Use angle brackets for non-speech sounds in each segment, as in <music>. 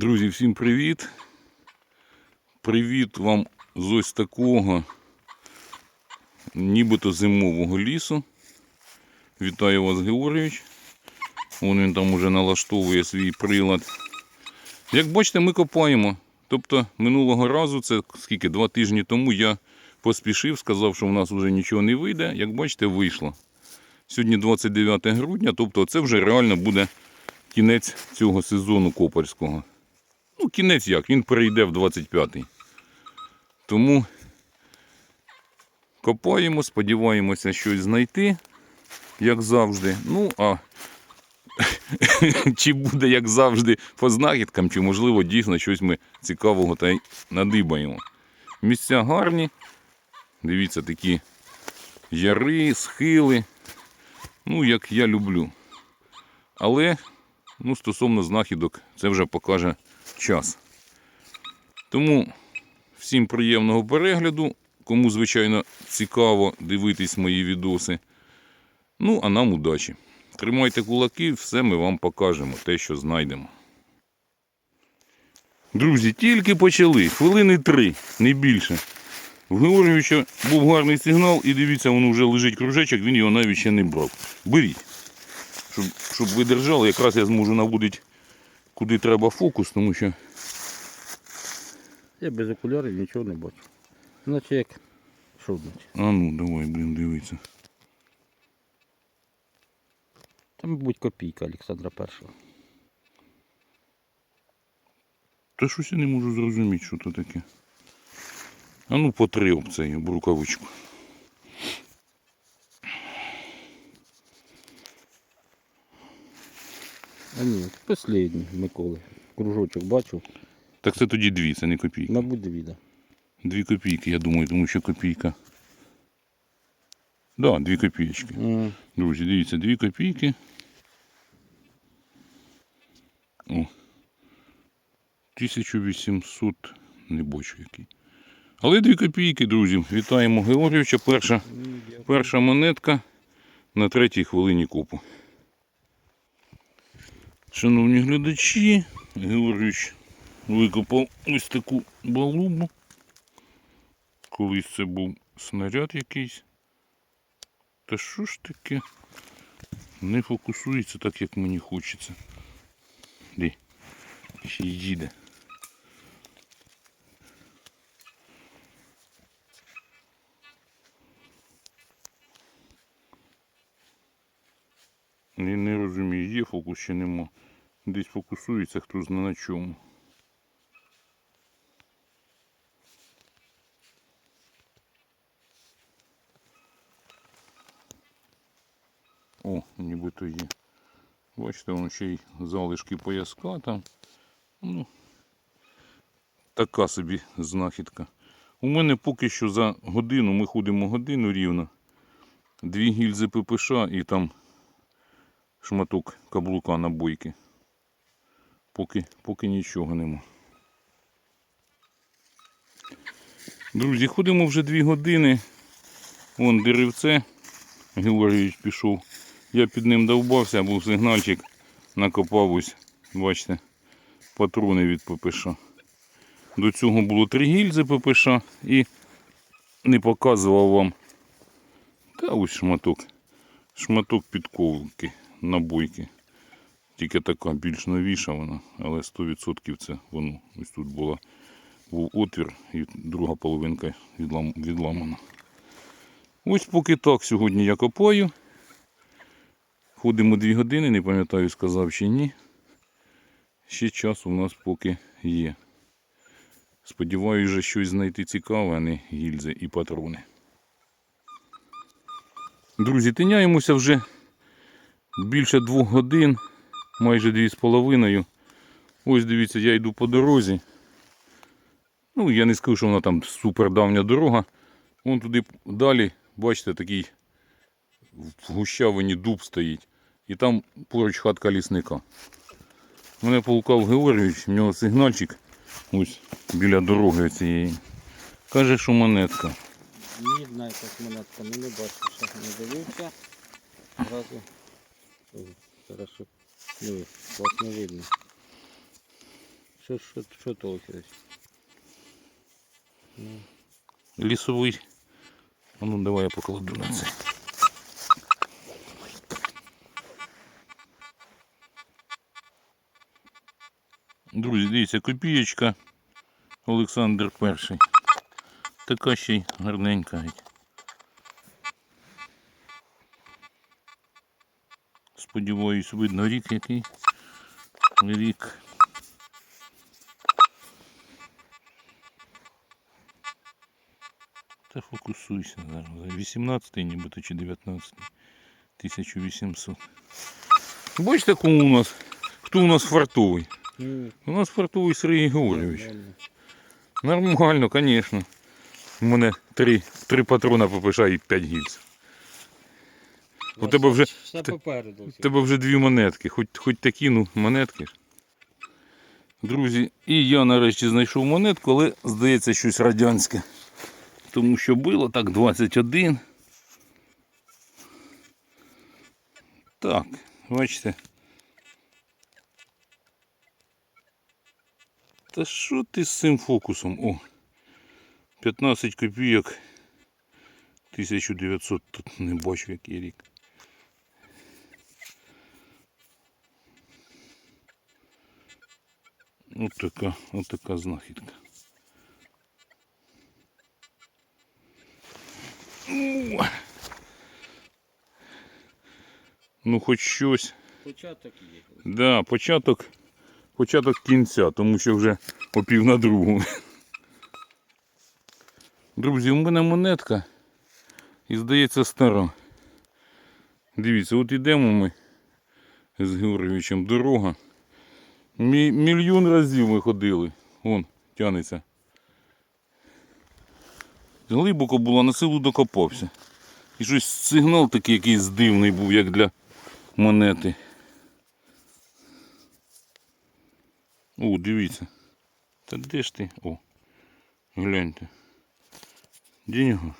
Друзі, всім привіт. Привіт вам з ось такого нібито зимового лісу. Вітаю вас, Георгійович. Вон він там уже налаштовує свій прилад. Як бачите, ми копаємо. Тобто минулого разу, це скільки, два тижні тому я поспішив, сказав, що в нас вже нічого не вийде. Як бачите, вийшло. Сьогодні 29 грудня, тобто це вже реально буде кінець цього сезону копарського. Ну, кінець як, він перейде в 25-й. Тому копаємо, сподіваємося щось знайти, як завжди. Ну, а <laughs> чи буде, як завжди, по знахідкам, чи, можливо, дійсно щось ми цікавого та й надибаємо. Місця гарні. Дивіться, такі яри, схили. Ну, як я люблю. Але ну, стосовно знахідок, це вже покаже час. Тому всім приємного перегляду. Кому, звичайно, цікаво дивитись мої відоси. Ну, а нам удачі. Тримайте кулаки, все ми вам покажемо, те, що знайдемо. Друзі, тільки почали. Хвилини три, не більше. В Георгійовича був гарний сигнал, і дивіться, воно вже лежить кружечок, він його навіть ще не брав. Беріть. Щоб, щоб ви держали, якраз я зможу наводити, куди треба фокус, тому що Я без окулярів нічого не бачу. Наче як що? А ну, давай, блін, дивиться. Там, мабуть, копійка Олександра Першого. Та щось я не можу зрозуміти, що це таке. А ну потри об цей об рукавичку. А ні, останній Миколи. Кружочок бачу. Так це тоді дві, це не копійка. Мабуть, дві, Дві копійки, я думаю, тому що копійка. Да, дві копійки. да. Друзі, дивіться, дві копійки. О. 1800, не бачу який. Але дві копійки, друзі. Вітаємо Георгійовича. Перша, перша монетка на третій хвилині копу. Шановні глядачі, Георгійович викопав ось таку балубу. Колись це був снаряд якийсь. Та що ж таке? Не фокусується так, як мені хочеться. Де? Ще їде. Я не розумію, є фокус чи нема. Десь фокусується, хто знає на чому. О, нібито є. Бачите, воно ще й залишки пояска там. Ну, така собі знахідка. У мене поки що за годину, ми ходимо годину рівно. Дві гільзи ППШ і там шматок каблука на бойки. Поки, поки нічого нема. Друзі, ходимо вже дві години. Вон деревце. Георгійович пішов. Я під ним довбався, був сигнальчик, накопав ось, бачите, патрони від ППШ. До цього було три гільзи ППШ і не показував вам. Та ось шматок. Шматок підковки набойки. Тільки така більш новіша вона, але 100% це воно. Ось тут була, був отвір і друга половинка відлам, відламана. Ось поки так сьогодні я копаю. Ходимо дві години, не пам'ятаю, сказав чи ні. Ще час у нас поки є. Сподіваюся, що щось знайти цікаве, а не гільзи і патрони. Друзі, тиняємося вже більше двох годин, майже дві з половиною. Ось дивіться, я йду по дорозі. Ну, я не скажу, що вона там супер давня дорога. Вон туди далі, бачите, такий в гущавині дуб стоїть. І там поруч хатка лісника. Мене полукав Георгійович, в нього сигнальчик ось біля дороги цієї. Каже, що монетка. Мідна якась монетка, ну не бачу, ще не дивився. Зразу. Хорошо. Диви, класно видно. Що, що, що толкаєш? Ну. А ну давай я покладу на це. Друзі, дивіться, копієчка Олександр І. Така ще й. Сподіваюсь, видно рік який. Рік. Та фокусуйся зараз. 18 нібито чи 19. 1800. Бачите, кому у нас? Хто у нас фартовий? ну, У нас фартовий Сергій Георгійович. нормально. Нормально, звісно. У мене три, три патрона ППШ і 5 гільз. У тебе вже- Все попереду. У тебе вже дві монетки, хоч, хоч такі, ну, монетки. Друзі, і я нарешті знайшов монетку, але здається щось радянське. Тому що було так 21. Так, бачите. Та що ти з цим фокусом? О, 15 копійок. 1900 тут не бачу який рік. От така, от така знахідка. Ну, хоч щось. Початок є. Да, початок, початок кінця, тому що вже о пів на другу. Друзі, у мене монетка і здається стара. Дивіться, от ідемо ми з Георгійовичем дорога. Мі- мільйон разів ми ходили. Вон, тянеться. Глибоко було, на силу докопався. І щось сигнал такий якийсь дивний був, як для монети. О, дивіться. Та де ж ти? О, гляньте. Що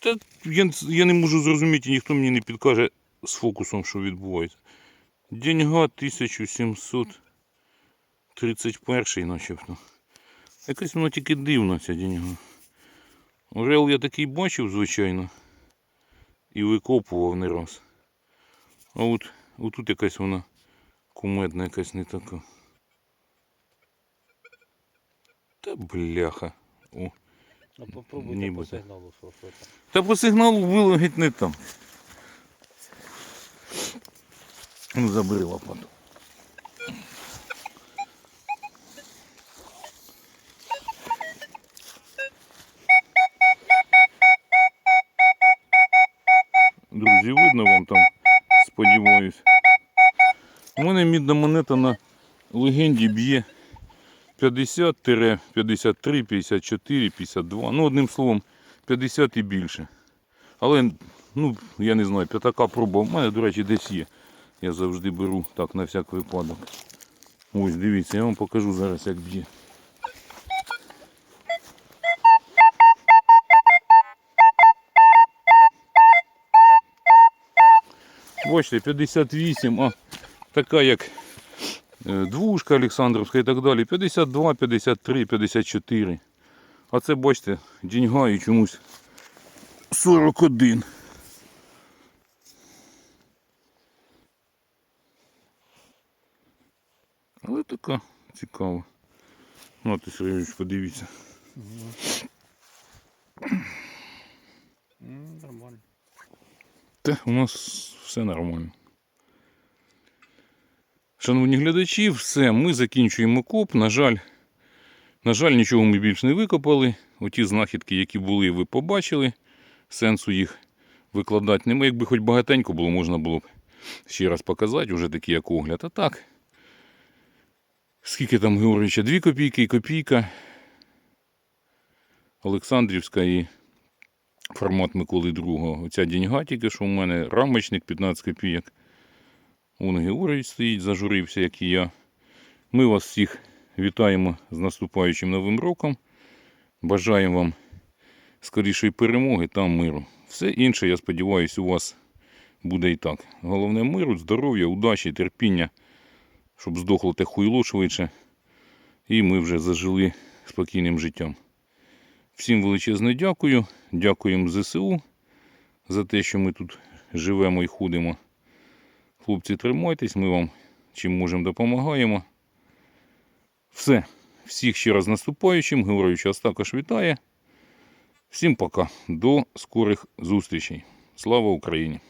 Та я, я не можу зрозуміти, ніхто мені не підкаже з фокусом, що відбувається. Деньга 1731 начебто. Якась воно тільки дивна ця деньга. Орел я такий бачив, звичайно. І викопував не раз. А от отут якась вона кумедна, якась не така. Та бляха. О. А попробуйте по Нібито. сигналу, що. Та по сигналу було геть не там. Ну, забери лопату. Друзі, видно вам там, сподіваюсь. У мене мідна монета на легенді б'є 50 53, 54, 52. Ну, одним словом, 50 і більше. Але, ну, я не знаю, п'ятака проба. У мене, до речі, десь є. Я завжди беру так на всяк випадок. Ось, дивіться, я вам покажу зараз, як б'є. Бачите, 58, а така як двушка Олександровська і так далі. 52, 53, 54. А це, бачите, деньга і чомусь 41. Але така цікава. Ну, ти Сергійович, подивіться. Нормально. Та у нас все нормально. Шановні глядачі, все, ми закінчуємо коп. На жаль, на жаль, нічого ми більш не викопали. Оті знахідки, які були, ви побачили. Сенсу їх викладати немає. Якби хоч багатенько було, можна було б ще раз показати, вже такий як огляд. А так. Скільки там Георгійовича? Дві копійки і копійка. Олександрівська і формат Миколи II. Оця деньга тільки що у мене рамочник 15 копійок. Вон Георгій стоїть, зажурився, як і я. Ми вас всіх вітаємо з наступаючим новим роком. Бажаємо вам скорішої перемоги та миру. Все інше, я сподіваюся, у вас буде і так. Головне миру, здоров'я, удачі, терпіння, щоб здохло те хуйло швидше. І ми вже зажили спокійним життям. Всім величезне дякую. Дякуємо ЗСУ за те, що ми тут живемо і ходимо. Хлопці, тримайтесь, ми вам чим можемо допомагаємо. Все. Всіх ще раз наступаючим. Георгійович вас також вітає. Всім пока. До скорих зустрічей. Слава Україні!